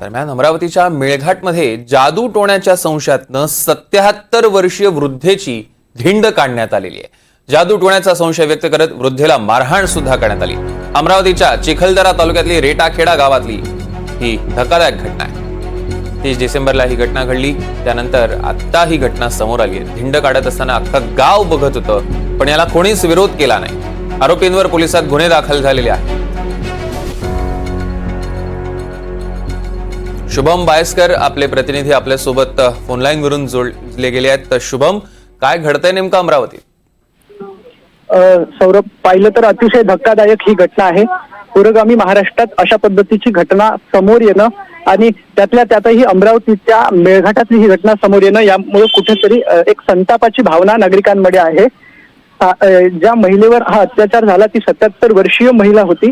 दरम्यान अमरावतीच्या मेळघाटमध्ये जादू टोण्याच्या संशयातनं सत्याहत्तर वर्षीय वृद्धेची धिंड काढण्यात आलेली आहे. जादू टोण्याचा संशय व्यक्त करत वृद्धेला मारहाण सुद्धा करण्यात आली. अमरावतीच्या चिखलदरा तालुक्यातली रेटाखेडा गावातली ही धक्कादायक घटना आहे. तीस डिसेंबरला ही घटना घडली. त्यानंतर आता ही घटना समोर आली आहे. धिंड काढत असताना अख्खं गाव बघत होतं पण याला कोणीच विरोध केला नाही. आरोपींवर पोलिसात गुन्हे दाखल झालेले आहेत. शुभम बायस्कर आपले प्रतिनिधी आपल्यासोबत वरून जोडले गेले आहेत. तर शुभम काय घडतंय नेमकं अमरावतीत? सौरभ पाहिलं तर अतिशय धक्कादायक ही घटना आहे. पुरोगामी महाराष्ट्रात अशा पद्धतीची घटना समोर येणं आणि त्यातल्या त्यातही अमरावतीच्या मेळघाटातली ही घटना समोर येणं यामुळे कुठेतरी एक संतापाची भावना नागरिकांमध्ये आहे. ज्या महिलेवर हा अत्याचार झाला ती सत्याहत्तर वर्षीय महिला होती.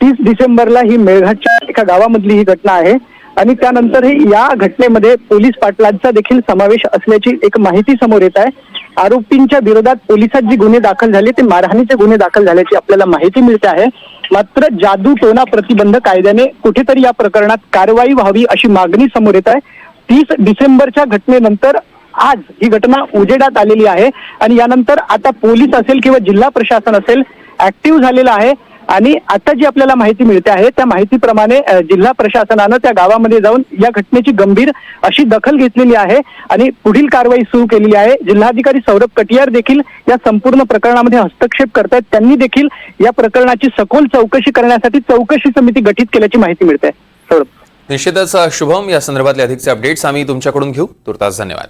तीस डिसेंबरला ही मेळघाटच्या एका गावामधली ही घटना आहे. आणि त्यानंतरही या घटनेमध्ये पोलीस पाटलांचा देखील समावेश असल्याची एक माहिती समोर येत आहे. आरोपींच्या विरोधात पोलिसात जी गुन्हे दाखल झाले ते मारहाणीचे गुन्हे दाखल झाल्याची आपल्याला माहिती मिळते आहे. मात्र जादू टोना प्रतिबंध कायद्याने कुठेतरी या प्रकरणात कारवाई व्हावी अशी मागणी समोर येत आहे. तीस डिसेंबरच्या घटनेनंतर आज ही घटना उजेडात आलेली आहे. आणि यानंतर आता पोलीस असेल किंवा जिल्हा प्रशासन असेल ऍक्टिव्ह झालेलं आहे. आणि आता जी आपल्याला माहिती मिळते आहे त्या माहितीप्रमाणे जिल्हा प्रशासनानं त्या गावामध्ये जाऊन या घटनेची गंभीर अशी दखल घेतलेली आहे आणि पुढील कारवाई सुरू केलेली आहे. जिल्हाधिकारी सौरभ कटियार देखील या संपूर्ण प्रकरणामध्ये हस्तक्षेप करतायत. त्यांनी देखील या प्रकरणाची सखोल चौकशी करण्यासाठी चौकशी समिती गठीत केल्याची माहिती मिळते. सौरभ. निश्चितच शुभम. या संदर्भातले अधिकचे अपडेट्स आम्ही तुमच्याकडून घेऊ. तुर्तास धन्यवाद.